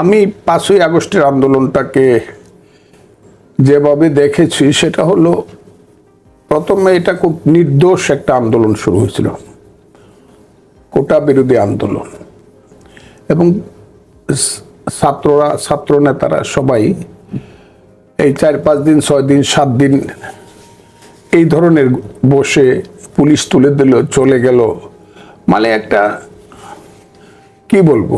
আমি পাঁচই আগস্টের আন্দোলনটাকে যেভাবে দেখেছি, সেটা হলো প্রথমে এটা খুব নির্দোষ একটা আন্দোলন শুরু হয়েছিল, কোটা বিরোধী আন্দোলন। এবং ছাত্ররা ছাত্র নেতারা সবাই এই চার, পাঁচ দিন, ছয় দিন, সাত দিন এই ধরনের বসে পুলিশ তুলে দিল, চলে গেল। মানে একটা, কি বলব?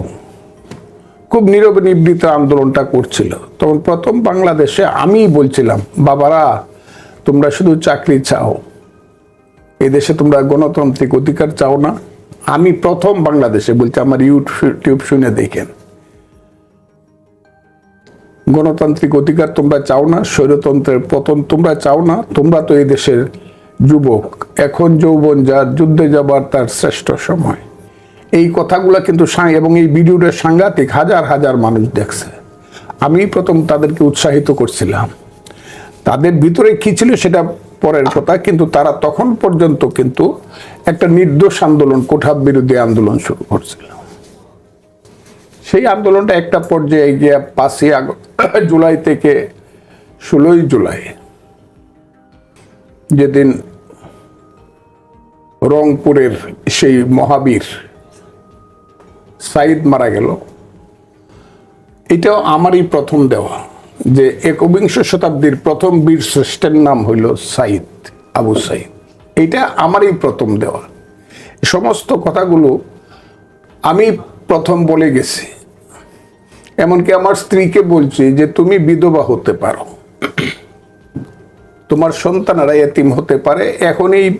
খুব নীরব নিবৃত আন্দোলনটা করছিল। তখন প্রথম বাংলাদেশে আমিই বলছিলাম, বাবারা, তোমরা শুধু চাকরি চাও। এই দেশে তোমরা গণতান্ত্রিক অধিকার চাও না। আমি প্রথম বাংলাদেশে বলছি, আমার ইউটিউব শুনে দেখেন। গণতান্ত্রিক অধিকার তোমরা চাও না, স্বৈরতন্ত্রের পতন তোমরা চাও না, তোমরা তো এই দেশের যুবক। এখন যৌবন যার, যুদ্ধে যাবার তার শ্রেষ্ঠ সময়। এই কথাগুলো কিন্তু এবং এই ভিডিওটা সাংঘাতিক হাজার হাজার মানুষ দেখছে। আমি প্রথম তাদেরকে উৎসাহিত করছিলাম। তাদের ভিতরে কি ছিল সেটা পরের কথা, কিন্তু তারা তখন পর্যন্ত কিন্তু একটা নির্দোষ আন্দোলন কোঠা বিরোধী আন্দোলন শুরু করছিল। সেই আন্দোলনটা একটা পর্যায়ে গিয়ে পাঁচই জুলাই থেকে ষোলোই জুলাই যেদিন রংপুরের সেই মহাবীর সাইদ মারা গেল। এটাও আমারই প্রথম দেওয়া যে একবিংশ শতাব্দীর প্রথম বীর শ্রেষ্ঠের নাম হইল সাইদ, আবু সাইদ। এটা আমারই প্রথম দেওয়া। সমস্ত কথাগুলো আমি প্রথম বলে গেছি। এমনকি আমার স্ত্রীকে বলছি যে তুমি বিধবা হতে পারো। তোমার সন্তানেরা এতিম হতে পারে। এখন এই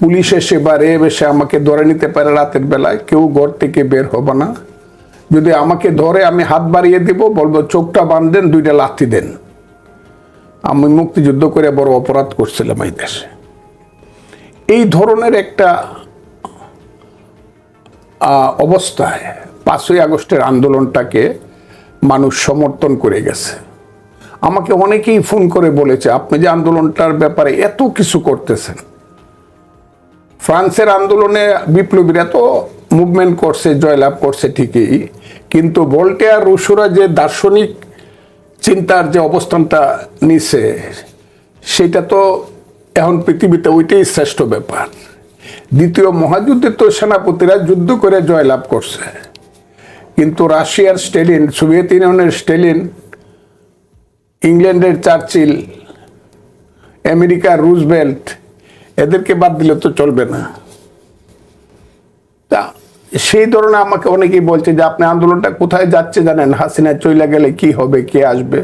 পুলিশ এসে বা রেব এসে আমাকে ধরে নিতে পারে রাতের বেলায়, কেউ ঘর থেকে বের হবে না। যদি আমাকে ধরে আমি হাত বাড়িয়ে দিব, বলব চোখটা বাঁধেন দুইটা লাথি দেন। আমি মুক্তিযুদ্ধ করে বড় অপরাধ করছিলাম এই দেশে। এই ধরনের একটা অবস্থায় পাঁচই আগস্টের আন্দোলনটাকে মানুষ সমর্থন করে গেছে। আমাকে অনেকেই ফোন করে বলেছে, আপনি যে আন্দোলনটার ব্যাপারে এত কিছু করতেছেন ফ্রান্সের আন্দোলনে বিপ্লবীরা তো মুভমেন্ট করছে, জয়লাভ করছে ঠিকই, কিন্তু ভোল্টেয়ার রুশোরা যে দার্শনিক চিন্তার যে অবস্থানটা নিছে, সেটা তো এখন পৃথিবীতে ওইটাই শ্রেষ্ঠ ব্যাপার। দ্বিতীয় মহাযুদ্ধে তো সেনাপতিরা যুদ্ধ করে জয়লাভ করছে, কিন্তু রাশিয়ার স্টেলিন, সোভিয়েত ইউনিয়নের স্টেলিন, ইংল্যান্ডের চার্চিল, আমেরিকার রুজবেল্ট এদেরকে বাদ দিলে তো চলবে না। তা সেই ধরনের আমাকে অনেকেই বলছে যে আপনি আন্দোলনটা কোথায় যাচ্ছে জানেন? হাসিনা চইলা গেলে কি হবে? কে আসবে?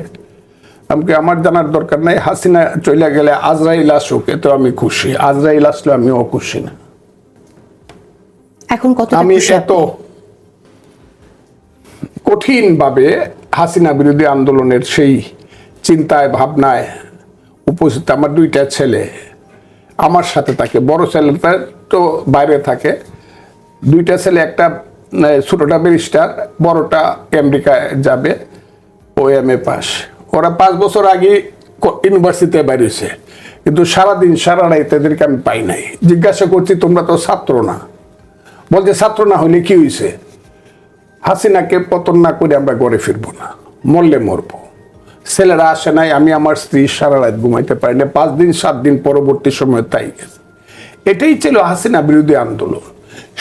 আমাকে আমার জানার দরকার নাই। হাসিনা চইলা গেলে আজরাইল আসুক এতে আমি খুশি। আজরাইল আসলে আমিও খুশি না। এখন কত আমি এত কঠিনভাবে হাসিনা বিরোধী আন্দোলনের সেই চিন্তায় ভাবনায় উপস্থিত আমার দুইটা ছেলে। আমার সাথে থাকে। বড় ছেলেটা তো বাইরে থাকে। দুইটা ছেলে, একটা ছোটটা ব্যারিস্টার, বড়টা আমেরিকায় যাবে। ও এম এ পাস। ওরা পাঁচ বছর আগে ইউনিভার্সিটিতে বেরিয়েছে। কিন্তু সারাদিন, সারা রাত এদেরকে আমি পাই নাই। জিজ্ঞাসা করছি, তোমরা তো ছাত্র না? বলছে, ছাত্র না হলে কি হয়েছে হাসিনাকে পতন না করে আমরা ঘরে ফিরবো না। মরলে মরবো। ছেলেরা আসে নাই, আমি আমার স্ত্রী সারা রাত ঘুমাইতে পারি না পাঁচ দিন, সাত দিন পরবর্তী সময় তাই এটাই ছিল হাসিনা বিরোধী আন্দোলন,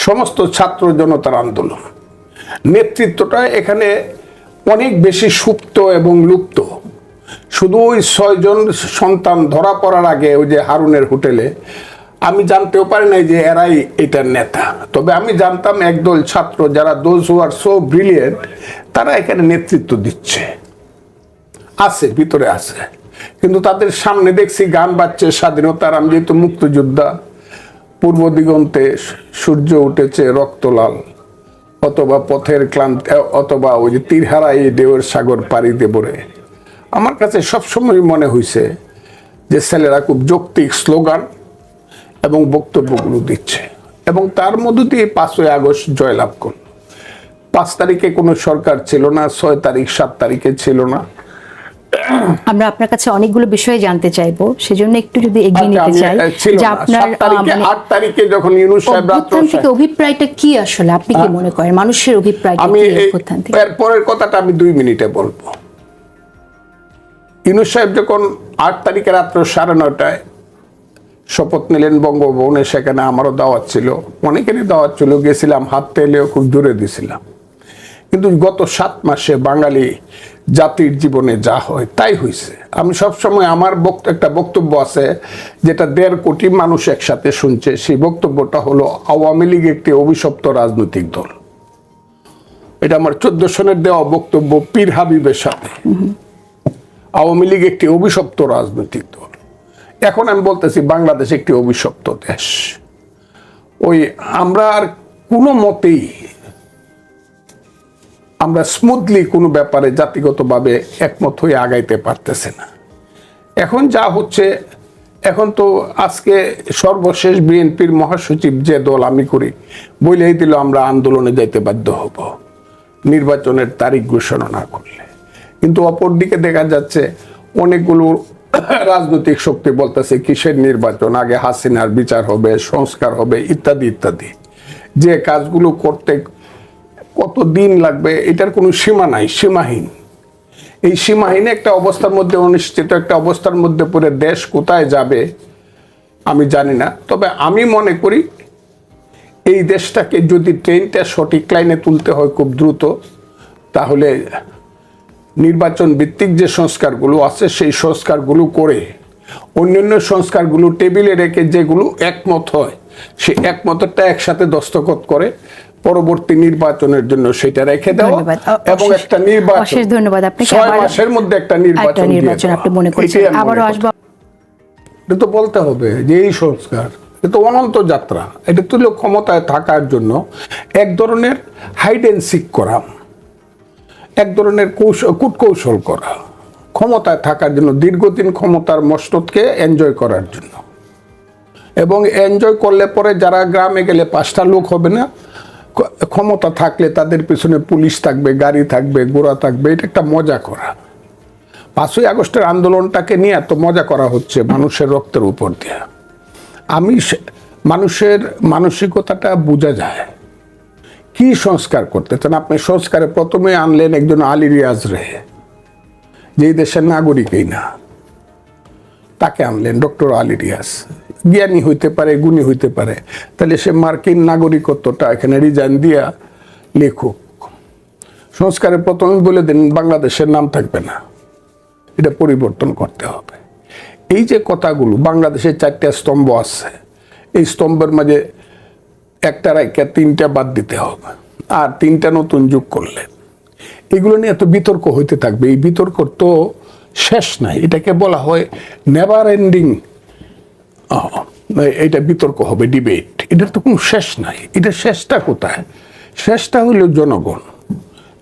সমস্ত ছাত্র জনতার আন্দোলন। নেতৃত্বটা এখানে অনেক বেশি সুপ্ত এবং লুপ্ত। শুধু ওই ছয়জন সন্তান ধরা পড়ার আগে ওই যে হারুনের হোটেলে, আমি জানতেও পারি নাই যে এরাই এটার নেতা। তবে আমি জানতাম একদল ছাত্র যারা those who are so brilliant তারা এখানে নেতৃত্ব দিচ্ছে। আছে, ভিতরে আছে। কিন্তু তাদের সামনে দেখছি গান বাজছে স্বাধীনতার আমি যেহেতু মুক্তযোদ্ধা, পূর্ব দিগন্তে সূর্য উঠেছে রক্তলাল, অথবা পথের ক্লান্ত অথবা ওই যে তীরহারা এই দেওয়ের সাগর পাড়ি দেবরে আমার কাছে সবসময় মনে হয়েছে যে ছেলেরা খুব যৌক্তিক স্লোগান এবং বক্তব্যগুলো দিচ্ছে। এবং তার মধ্য দিয়ে পাঁচই আগস্ট জয়লাভ করল। পাঁচ তারিখে কোনো সরকার ছিল না, ছয় তারিখ, সাত তারিখে ছিল না। আমরা আপনার কাছে অনেকগুলো বিষয়ে জানতে চাইব। সেজন্য একটু যদি এগিয়ে আচ্ছা, নিতে চাই যে আপনার মানে আট তারিখে যখন ইউনুস সাহেব অভ্যুত্থান থেকে অভিপ্রায়টা কি আসলে? আপনি কি মনে করেন? মানুষের অভিপ্রায়টা আমি পরের কথাটা আমি দুই মিনিটে বলব। ইউনুস সাহেব যখন আট তারিখে রাত্র সাড়ে নয়টায় শপথ নিলেন বঙ্গভবনে সেখানে আমারও দাওয়াত ছিল। অনেকেরই দাওয়াত ছিল গেছিলাম হাত তেলেও খুব দূরে দিছিলাম। কিন্তু গত সাত মাসে বাঙালি জাতির জীবনে যা হয় তাই হয়েছে আমি সবসময় আমার একটা বক্তব্য আছে যেটা দেড় কোটি মানুষ একসাথে শুনছে। সেই বক্তব্যটা হলো, আওয়ামী লীগ একটি অভিশপ্ত রাজনৈতিক দল। এটা আমার চোদ্দ সনের দেওয়া বক্তব্য পীর হাবিবের সাথে। আওয়ামী লীগ একটি অভিশপ্ত রাজনৈতিক দল। এখন আমি বলতেছি, বাংলাদেশ একটি অভিশপ্ত দেশ। ওই আমরা আর কোনো মতেই আমরা স্মুথলি কোনো ব্যাপারে জাতিগতভাবে একমত হয়ে আগাইতে পারতেছে না। এখন যা হচ্ছে, এখন তো আজকে সর্বশেষ বিএনপির মহাসচিব যে দল আমি করি বলেই দিল আমরা আন্দোলনে যাইতে বাধ্য হব। নির্বাচনের তারিখ ঘোষণা না করলে। কিন্তু অপরদিকে দেখা যাচ্ছে, অনেকগুলো রাজনৈতিক শক্তি বলতেছে কিসের নির্বাচন? আগে হাসিনার বিচার হবে, সংস্কার হবে, ইত্যাদি ইত্যাদি। যে কাজগুলো করতে কত দিন লাগবে, এটার কোনো সীমা নাই, সীমাহীন। এই সীমাহীন একটা অবস্থার মধ্যে অনিশ্চিত, একটা অবস্থার মধ্যে পড়ে দেশ কোথায় যাবে, আমি জানি না। তবে আমি মনে করি, এই দেশটাকে যদি ট্রেনটা সঠিক লাইনে তুলতে হয় খুব দ্রুত, তাহলে নির্বাচন ভিত্তিক যে সংস্কারগুলো আছে, সেই সংস্কারগুলো করে, অন্যান্য সংস্কারগুলো টেবিলে রেখে যেগুলো একমত হয় সে একমতটা একসাথে দস্তখত করে পরবর্তী নির্বাচনের জন্য সেটা রেখে। অ- এবং একটা নির্বাচন। অশেষ ধন্যবাদ আপনাকে ছয় মাসের মধ্যে একটা নির্বাচন নির্বাচন আপনি মনে করছেন। আবারও। আসব। এটা তো বলতে হবে যে এই সংস্কার এটা তো অনন্ত যাত্রা। এটা তুলে ক্ষমতায় থাকার জন্য এক ধরনের হাইড অ্যান্ড সিক করা এক ধরনের কৌশল কূটকৌশল করা ক্ষমতায় থাকার জন্য দীর্ঘদিন ক্ষমতার মস্তকে এনজয় করার জন্য। এবং এনজয় করলে পরে যারা গ্রামে গেলে পাঁচটা লোক হবে না ক্ষমতা থাকলে তাদের পেছনে পুলিশ থাকবে, গাড়ি থাকবে গোড়া থাকবে, এটা একটা মজা করা। পাঁচই আগস্টের আন্দোলনটাকে নিয়ে এত মজা করা হচ্ছে মানুষের রক্তের উপর দিয়ে। আমি মানুষের মানসিকতাটা বোঝা যায়। কি সংস্কার করতে চান? আপনি সংস্কারে প্রথমে আনলেন একজন আলী রিয়াজ রে, যেই দেশের নাগরিকই না। তাকে আনলেন ডক্টর আলী রিয়াজ। জ্ঞানী হইতে পারে, গুণী হইতে পারে। তাহলে সে মার্কিন নাগরিকত্বটা এখানে রিজাইন দিয়া লেখুক। সংস্কারের প্রথমে বলে দিন, বাংলাদেশের নাম থাকবে না। এটা পরিবর্তন করতে হবে। এই যে কথাগুলো, বাংলাদেশের চারটা স্তম্ভ আছে, এই স্তম্ভের মাঝে একটা রাইকা তিনটা বাদ দিতে হবে। আর তিনটা নতুন যোগ করলে। এগুলো নিয়ে এত বিতর্ক হইতে থাকবে। এই বিতর্ক তো শেষ নাই। এটাকে বলা হয় নেভার এন্ডিং এটা বিতর্ক হবে ডিবেট এটার তো কোনো শেষ নাই। এটা শেষটা কোথায়? শেষটা হইল জনগণ।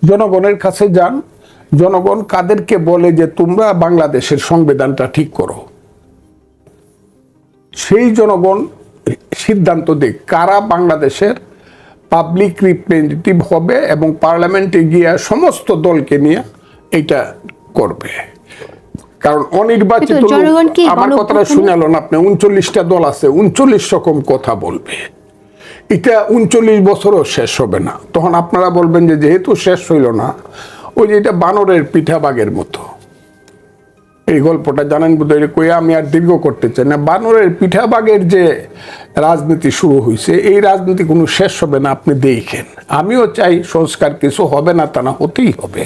জনগণের কাছে যান। জনগণ কাদেরকে বলে যে তোমরা বাংলাদেশের সংবিধানটা ঠিক করো? সেই জনগণ সিদ্ধান্ত দিক কারা বাংলাদেশের পাবলিক রিপ্রেজেন্টেটিভ হবে এবং পার্লামেন্টে গিয়ে সমস্ত দলকে নিয়ে এটা করবে। কারণ অনির্বাচিত আমার কথাটা শুনালো না? আপনি উনচল্লিশটা দল আছে উনচল্লিশ রকম কথা বলবে। এটা উনচল্লিশ বছরও শেষ হবে না। তখন আপনারা বলবেন যে যেহেতু শেষ হইল না ওই যে এটা বানরের পিঠাবাগের মতো। এই গল্পটা জানেন বোধহয় কই আমি আর দীর্ঘ করতে চাই না। বানরের পিঠাবাগের যে রাজনীতি শুরু হয়েছে এই রাজনীতি কোনো শেষ হবে না আপনি দেখেন। আমিও চাই সংস্কার কিছু হবে না তা না হতেই হবে।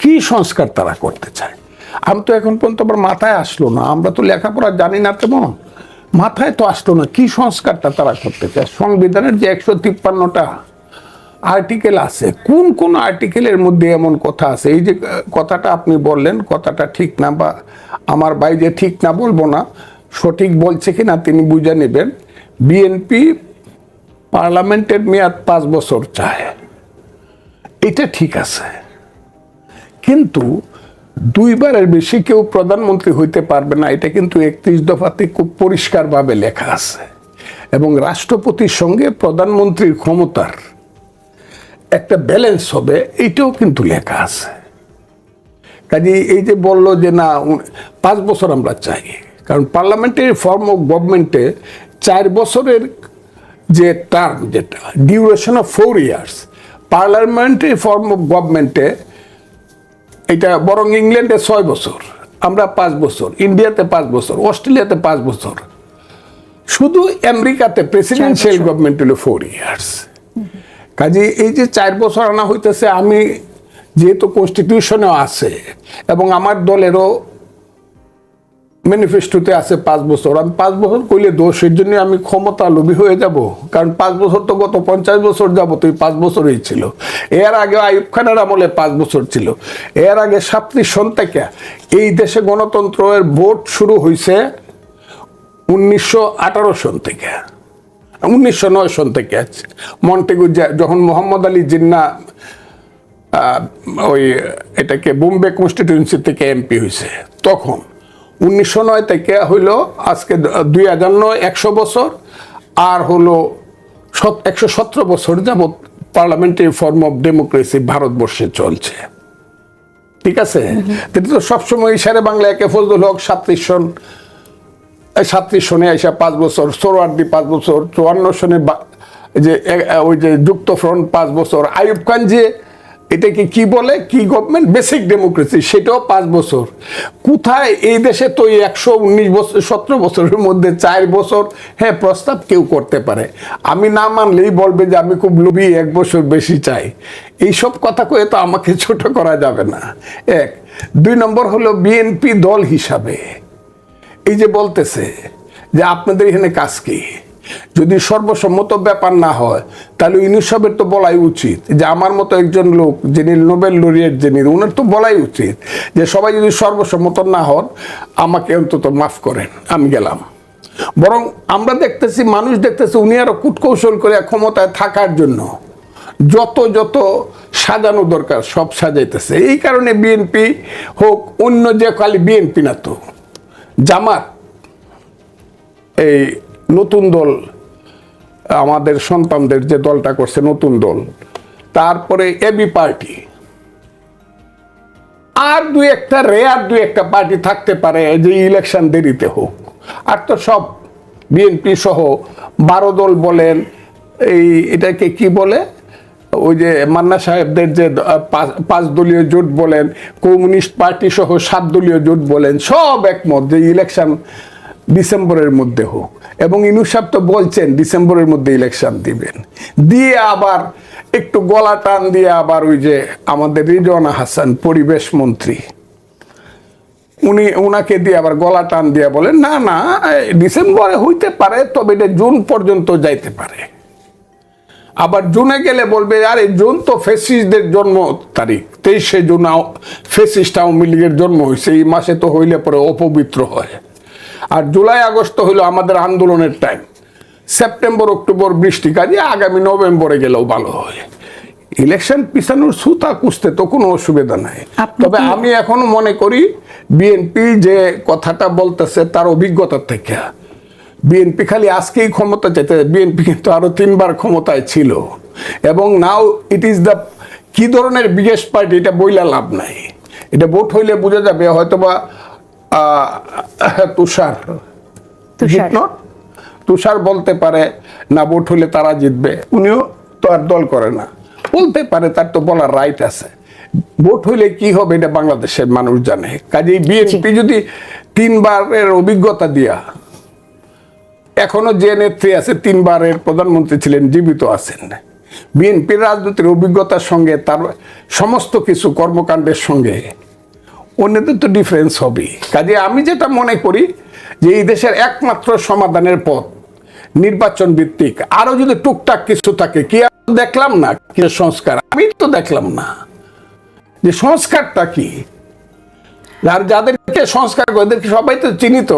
কি সংস্কার তারা করতে চায়? আমি তো এখন পর্যন্ত আমার মাথায় আসলো না। আমরা তো লেখাপড়া জানি না তেমন। মাথায় তো আসলো না। কি সংস্কারটা তারা করতে চায় সংবিধানের যে একশো তিপ্পান্নটা আর্টিকেল আছে, কোন কোন আর্টিকেলের মধ্যে এমন কথা আছে? এই যে কথাটা আপনি বললেন, কথাটা ঠিক না বা আমার ভাই যে ঠিক না বলব না, সঠিক বলছে কি না তিনি বুঝে নেবেন। বিএনপি পার্লামেন্টের মেয়াদ পাঁচ বছর চায়। এটা ঠিক আছে। কিন্তু দুইবারের বেশি কেউ প্রধানমন্ত্রী হইতে পারবে না, এটা কিন্তু একত্রিশ দফাতে খুব পরিষ্কারভাবে লেখা আছে। এবং রাষ্ট্রপতির সঙ্গে প্রধানমন্ত্রীর ক্ষমতার একটা ব্যালেন্স হবে এইটাও কিন্তু লেখা আছে। কাজে এই যে বলল যে না পাঁচ বছর আমরা চাই, কারণ পার্লামেন্টের ফর্ম অফ গভর্নমেন্টে চার বছরের যে টার্ম যেটা duration of four years parliamentary form of গভর্নমেন্টে এটা বরং ইংল্যান্ডে ছয় বছর আমরা পাঁচ বছর ইন্ডিয়াতে পাঁচ বছর অস্ট্রেলিয়াতে পাঁচ বছর। শুধু আমেরিকাতে প্রেসিডেন্সিয়াল গভর্নমেন্ট হলো ফোর ইয়ার্স কাজে এই যে চার বছর আনা হইতেছে আমি যেহেতু কনস্টিটিউশনেও আছে এবং আমার দলেরও ম্যানিফেস্টোতে আছে পাঁচ বছর। আমি পাঁচ বছর করলে দোষ, এর জন্য আমি ক্ষমতা লোভী হয়ে যাব। কারণ পাঁচ বছর তো গত পঞ্চাশ বছর যাব তো এই পাঁচ বছরই ছিল। এর আগে আইব খানের আমলে পাঁচ বছর ছিল। এর আগে সাতত্রিশ সন এই দেশে গণতন্ত্রের ভোট শুরু হয়েছে উনিশশো আঠারো সন থেকে। উনিশশো নয় সন থেকে। মন্টেগু যা- যখন মোহাম্মদ আলী জিন্না ওই এটাকে বোম্বে কনস্টিটিউয়েন্সি থেকে এমপি হয়েছে তখন উনিশশো নয় থেকে হইল আজকে দুই হাজার নয়, একশো বছর, আর হলো একশো সতেরো বছর যাবৎ পার্লামেন্টারি ফর্ম অফ ডেমোক্রেসি ভারতবর্ষে চলছে। ঠিক আছে? কিন্তু তো সবসময় ইশারে বাংলা একে ফজলুল হক সাতত্রিশ সন সাতত্রিশ সনে আইসা পাঁচ বছর সোরওয়ার্দি পাঁচ বছর, চুয়ান্ন সনে যে ওই যে যুক্ত ফ্রন্ট পাঁচ বছর আইব খান যে এটাকে কি বলে? কি গভর্নমেন্ট বেসিক ডেমোক্রেসি সেটাও পাঁচ বছর। কোথায় এই দেশে তো একশো উনিশ বছর, সতেরো বছরের মধ্যে চার বছর হ্যাঁ প্রস্তাব কেউ করতে পারে। আমি না মানলেই বলবে যে আমি খুব লোভী, এক বছর বেশি চাই। এইসব কথা কয়ে তো আমাকে ছোট করা যাবে না। এক, দুই নম্বর হলো বিএনপি দল হিসাবে। এই যে বলতেছে যে আপনাদের এখানে কাজ কি? যদি সর্বসম্মত ব্যাপার না হয়, তাহলে ইউনিসবের তো বলাই উচিত যে আমার মতো একজন লোক যিনি নোবেল লরিয়েট যিনি ওনার তো বলাই উচিত যে সবাই যদি সর্বসম্মত না হন, আমাকে অন্তত মাফ করেন, আমি গেলাম। বরং আমরা দেখতেছি, মানুষ দেখতেছি উনি আরও কূটকৌশল করে ক্ষমতায় থাকার জন্য যত যত সাজানো দরকার সব সাজাইতেছে। এই কারণে বিএনপি হোক, অন্য যে খালি বিএনপি না তো, জামাত, এই নতুন দল, আমাদের সন্তানদের যে দলটা করছে নতুন দল, তারপরে এবি পার্টি। আর দুই একটা রেয়ার দুই একটা পার্টি থাকতে পারে যে ইলেকশন দেরিতে হোক। আর তো সব বিএনপি সহ বারো দল বলেন, এই এটাকে কি বলে? ওই যে মান্না সাহেবদের যে পাঁচ দলীয় জোট বলেন, কমিউনিস্ট পার্টি সহ সাত দলীয় জোট বলেন, সব একমত যে ইলেকশন ডিসেম্বরের মধ্যে হোক। এবং ইনুসাব তো বলছেন, ডিসেম্বরের মধ্যে ইলেকশন দিবেন। দিয়ে আবার একটু গলা টান দিয়ে আবার ওই যে আমাদের রিজওয়ানা হাসান, পরিবেশ মন্ত্রী, উনি ওনাকে দিয়ে আবার গলা টান দিয়ে বলেন, না না ডিসেম্বরে হইতে পারে, তবে এটা জুন পর্যন্ত যাইতে পারে। আবার জুনে গেলে বলবে, আরে, জুন তো ফেসিসদের জন্ম তারিখ, তেইশে জুন ফেসিস্ট আওয়ামী লীগের জন্ম হয়েছে, এই মাসে তো হইলে পরে অপবিত্র হয়। আর জুলাই আগস্ট হইল আমাদের আন্দোলনের টাইম সেপ্টেম্বর অক্টোবর বৃষ্টি কাজে আগামী নভেম্বরে গেলেও ভালো হয়। ইলেকশন পিছানোর সুতা কুঁচতে তো কোনো অসুবিধা নাই। তবে আমি এখনও মনে করি বিএনপি যে কথাটা বলতেছে তার অভিজ্ঞতা থেকে। বিএনপি খালি আজকেই ক্ষমতা চাইতে বিএনপি কিন্তু আরও তিনবার ক্ষমতায় ছিল। এবং নাও ইট ইজ দ্য কি ধরনের বিগেস্ট পার্টি এটা বইলা লাভ নাই। এটা ভোট হইলে বোঝা যাবে হয়তোবা তুষার। তুষার। বলতে পারে না ভোট হলে তারা জিতবে। উনিও তো আর দল করে না। বলতে পারে তার তো বলার রাইট আছে। ভোট হইলে কি হবে এটা বাংলাদেশের মানুষ জানে। কাজেই বিএনপি যদি তিনবারের অভিজ্ঞতা দিয়া এখনও যে নেত্রী আছে তিনবারের প্রধানমন্ত্রী ছিলেন জীবিত আছেন। বিএনপির রাজনীতির অভিজ্ঞতার সঙ্গে তার সমস্ত কিছু কর্মকাণ্ডের সঙ্গে অন্যদের তো ডিফারেন্স হবে কাজে আমি যেটা মনে করি যে এই দেশের একমাত্র সমাধানের পথ, নির্বাচন ভিত্তিক। আরও যদি টুকটাক কিছু থাকে, কি দেখলাম না? কি সংস্কার? আমি তো দেখলাম না। যে সংস্কারটা কি? আর যাদেরকে সংস্কার করে সবাই তো চিনিত।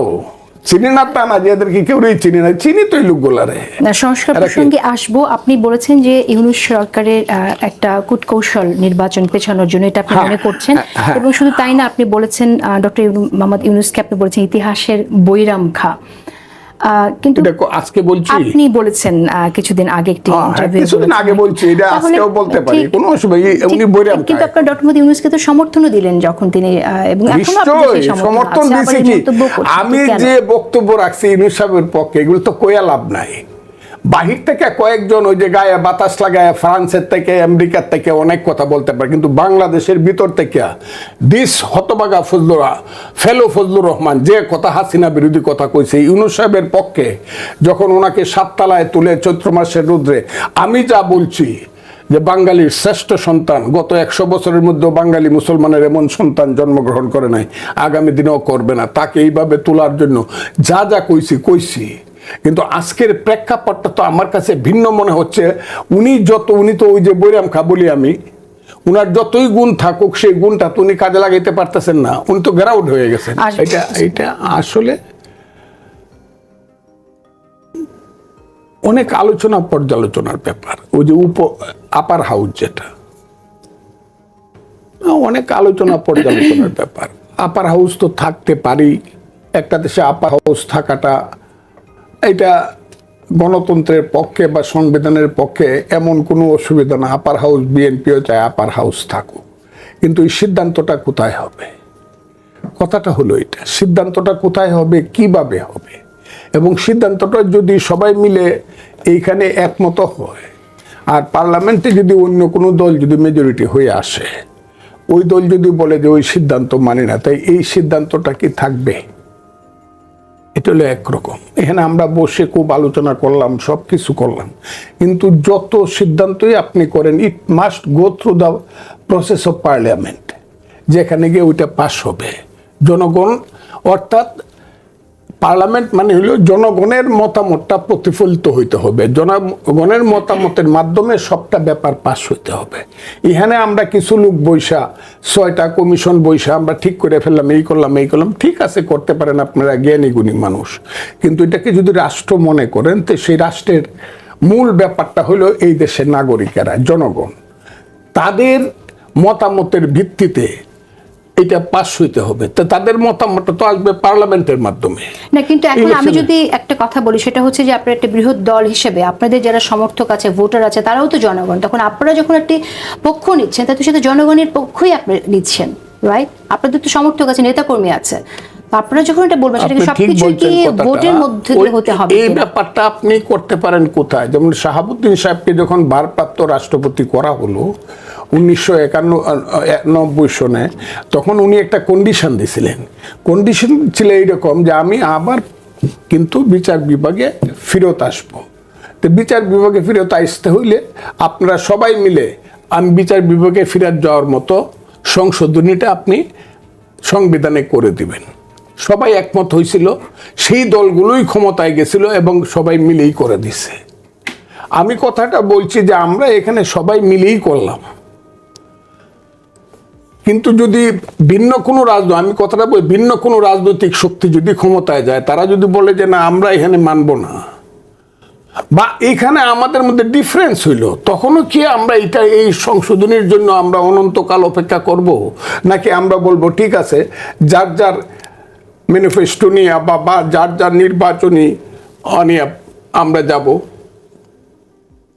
চিনি না তা না যে এদেরকে কেউই চিনি না চিনি তো এই লোকগুলারে না, সংস্কার প্রসঙ্গে আসব। আপনি বলেছেন যে ইউনুস সরকারের আহ, একটা কুটকৌশল নির্বাচন পেছানোর জন্য এটা আপনি হ্যাঁ, মনে করছেন। হ্যাঁ, হ্যাঁ। এবং শুধু তাই না আপনি বলেছেন ডক্টর মোহাম্মদ ইউনুসকে আপনি বলেছেন ইতিহাসের বৈরাম খা। কিন্তু দেখো আজকে বলছি। আপনি বলেছেন কিছুদিন আগে একটি হ্যাঁ, ইন্টারভিউ কিছুদিন আগে বলছি, এটা আজকেও বলতে পারি, কোনো অসুবিধা উনি বৈরাম কিন্তু। আপনার ডক্টর মোদি ইউনুসকে তো সমর্থনও দিলেন যখন তিনি আহ, এবং এখন আপনি সমর্থন করছেন, আমি যে বক্তব্য রাখছি ইউনুস সাহেবের পক্ষে এগুলো তো কোয়া লাভ নাই। বাহির থেকে কয়েকজন ওই যে গায়ে বাতাস লাগায় ফ্রান্সের থেকে, আমেরিকার থেকে অনেক কথা বলতে পারে, কিন্তু বাংলাদেশের ভিতর থেকে দিস হতবাগা ফজলুরা ফেলো ফজলুর রহমান, যে কথা হাসিনা বিরোধী কথা কইছে, ইউনুস সাহেবের পক্ষে যখন ওনাকে সাততলায় তুলে চৈত্র মাসের রুদ্রে, আমি যা বলছি যে বাঙালির শ্রেষ্ঠ সন্তান, গত একশো বছরের মধ্যে বাঙালি মুসলমানের এমন সন্তান জন্মগ্রহণ করে নাই, আগামী দিনেও করবে না, তাকে এইভাবে তোলার জন্য যা যা কইছি কইছি। কিন্তু আজকের প্রেক্ষাপটটা তো আমার কাছে ভিন্ন মনে হচ্ছে। উনি যত উনি তো ওই যে বৈরাম খা বলি আমি উনার যতই গুণ থাকুক সেই গুণটা তো উনি কাজে লাগাইতে পারতেছেন না। উনি তো গ্রাউন্ড হয়ে গেছেন। এটা এটা আসলে অনেক আলোচনা পর্যালোচনার ব্যাপার। ওই যে উপ আপার হাউস যেটা অনেক আলোচনা পর্যালোচনার ব্যাপার। আপার হাউস তো থাকতে পারি একটা দেশে আপার হাউস থাকাটা এটা গণতন্ত্রের পক্ষে বা সংবিধানের পক্ষে এমন কোনো অসুবিধা না। আপার হাউস বিএনপিও চায় আপার হাউস থাকুক। কিন্তু এই সিদ্ধান্তটা কোথায় হবে? কথাটা হলো এটা, সিদ্ধান্তটা কোথায় হবে, কীভাবে হবে? এবং সিদ্ধান্তটা যদি সবাই মিলে এইখানে একমত হয়, আর পার্লামেন্টে যদি অন্য কোনো দল যদি মেজরিটি হয়ে আসে, ওই দল যদি বলে যে ওই সিদ্ধান্ত মানে না, তাই এই সিদ্ধান্তটা কি থাকবে? এটা হলো একরকম এখানে আমরা বসে খুব আলোচনা করলাম সব কিছু করলাম। কিন্তু যত সিদ্ধান্তই আপনি করেন it must go through the process of parliament যেখানে গিয়ে ওইটা পাশ হবে। জনগণ, অর্থাৎ পার্লামেন্ট মানে হলো জনগণের মতামতটা প্রতিফলিত হইতে হবে। জনগণের মতামতের মাধ্যমে সবটা ব্যাপার পাস হইতে হবে। এখানে আমরা কিছু লোক বৈশা ছয়টা কমিশন বৈশা আমরা ঠিক করে ফেললাম, এই করলাম এই করলাম, ঠিক আছে, করতে পারেন আপনারা জ্ঞানী গুণী মানুষ। কিন্তু এটাকে যদি রাষ্ট্র মনে করেন, তো সেই রাষ্ট্রের মূল ব্যাপারটা হলো এই দেশের নাগরিকেরা, জনগণ। তাদের মতামতের ভিত্তিতে এটা পাস হইতে হবে। তো তাদের মতামতটা তো আসবে পার্লামেন্টের মাধ্যমে। না কিন্তু এখন আমি যদি একটা কথা বলি সেটা হচ্ছে যে আপনার একটা বৃহৎ দল হিসেবে আপনাদের যারা সমর্থক আছে ভোটার আছে তারাও তো জনগণ। তখন আপনারা যখন একটি পক্ষ নিচ্ছেন তাতে সেটা জনগণের পক্ষই আপনি নিচ্ছেন রাইট আপনাদের তো সমর্থক আছে নেতাকর্মী আছে। আপনারা যখন এটা বলবেন সেটা সবকিছু কি ভোটের মধ্যে হতে হবে। এই ব্যাপারটা আপনি করতে পারেন কোথায়? যেমন শাহাবুদ্দিন সাহেবকে যখন ভারপ্রাপ্ত রাষ্ট্রপতি করা হলো উনিশশো একান্ন সনে তখন উনি একটা কন্ডিশন দিছিলেন। কন্ডিশন ছিল এইরকম যে আমি আবার কিন্তু বিচার বিভাগে ফেরত আসব। তো বিচার বিভাগে ফেরত আসতে হইলে আপনারা সবাই মিলে আমি বিচার বিভাগে ফেরত যাওয়ার মতো সংশোধনীটা আপনি সংবিধানে করে দিবেন। সবাই একমত হয়েছিল সেই দলগুলোই ক্ষমতায় গেছিল এবং সবাই মিলেই করে দিছে। আমি কথাটা বলছি যে আমরা এখানে সবাই মিলেই করলাম। কিন্তু যদি ভিন্ন কোনো রাজনৈতিক, আমি কথাটা বলি, ভিন্ন কোনো রাজনৈতিক শক্তি যদি ক্ষমতায় যায়, তারা যদি বলে যে না, আমরা এখানে মানব না, বা এখানে আমাদের মধ্যে ডিফারেন্স হইল, তখনও কি আমরা এটা এই সংশোধনের জন্য আমরা অনন্তকাল অপেক্ষা করব? নাকি আমরা বলব, ঠিক আছে, যার যার ম্যানিফেস্টো নিয়ে বা বা যার যার নির্বাচনী নিয়ে আমরা যাব,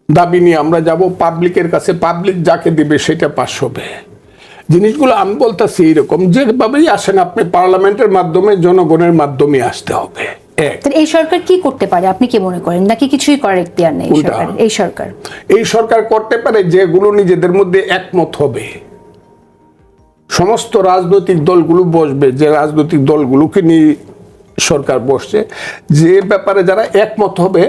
দাবি নিয়ে আমরা যাব পাবলিকের কাছে পাবলিক যাকে দিবে সেটা পাশ হবে। জিনিসগুলো আমি বলতেছি এইরকম যেভাবেই আসেন আপনি পার্লামেন্টের মাধ্যমে জনগণের মাধ্যমে আসতে হবে। এই সরকার কি করতে পারে? আপনি কি মনে করেন? নাকি কিছুই করার ইখতিয়ার নেই? এই সরকার? এই সরকার করতে পারে যেগুলো নিজেদের মধ্যে একমত হবে। সমস্ত রাজনৈতিক দলগুলো বসবে যে রাজনৈতিক দলগুলোকে নিয়ে সরকার বসছে যে ব্যাপারে যারা একমত হবে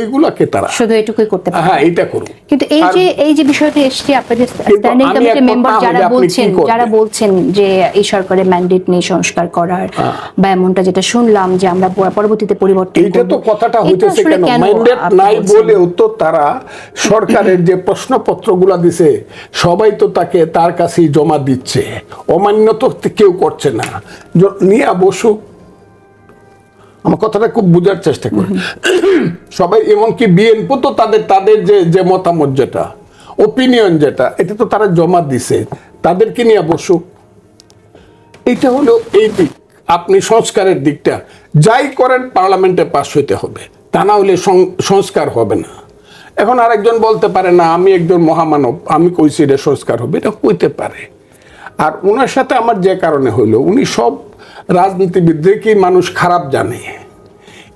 এইগুলাকে তারা শুধু এটুকুই করতে পারে হ্যাঁ এটা করুন। কিন্তু এই যে এই যে বিষয়টি এসছে আপনাদের স্ট্যান্ডিং আমি কমিটির মেম্বার যারা বলছেন যারা বলছেন যে এই সরকারের ম্যান্ডেট নেই সংস্কার করার বা এমনটা যেটা শুনলাম যে আমরা পরবর্তীতে পরিবর্তন এইটা তো কথাটা হইতেছে কেন? ম্যান্ডেট নাই? বলেও তো তারা সরকারের যে প্রশ্নপত্রগুলা দিছে সবাই তো তাকে তার কাছেই জমা দিচ্ছে। অমান্য তো কেউ করছে না। নিয়ে বসুক। আমার কথাটা খুব বোঝার চেষ্টা করি। সবাই এমনকি বিএনপি তো তাদের তাদের যে যে মতামত যেটা ওপিনিয়ন যেটা, এটা তো তারা জমা দিছে। তাদেরকে নিয়ে বসুক এটা হলো এই দিক। আপনি সংস্কারের দিকটা, যাই করেন পার্লামেন্টে পাশ হইতে হবে। তা না হলে সংস্কার হবে না। এখন আরেকজন বলতে পারে, না, আমি একজন মহামানব, আমি কইছি এটা সংস্কার হবে। এটা কইতে পারে। আর ওনার সাথে আমার যে কারণে হইল, উনি সব রাজনীতিবিদদেরকেই মানুষ খারাপ জানে।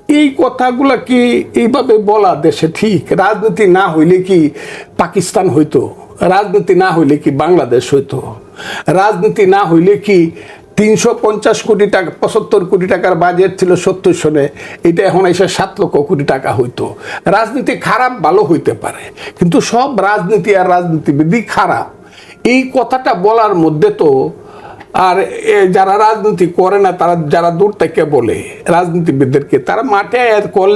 এই কথাগুলা কি এইভাবে বলা দেশে ঠিক? রাজনীতি না হইলে কি পাকিস্তান হইতো? রাজনীতি না হইলে কি বাংলাদেশ হইতো? রাজনীতি না হইলে কি তিনশো পঞ্চাশ কোটি টাকা, পঁচাত্তর কোটি টাকার বাজেট ছিল সত্তর সনে, এটা এখন এসে সাত লক্ষ কোটি টাকা হইতো। রাজনীতি খারাপ, ভালো হইতে পারে। কিন্তু সব রাজনীতি আর রাজনীতিবিদই খারাপ। এই কথাটা বলার মধ্যে তো আর যারা রাজনীতি করে না, তারা যারা দূর থেকে বলে, রাজনীতিবিদদেরকে, তারা মাঠে করলে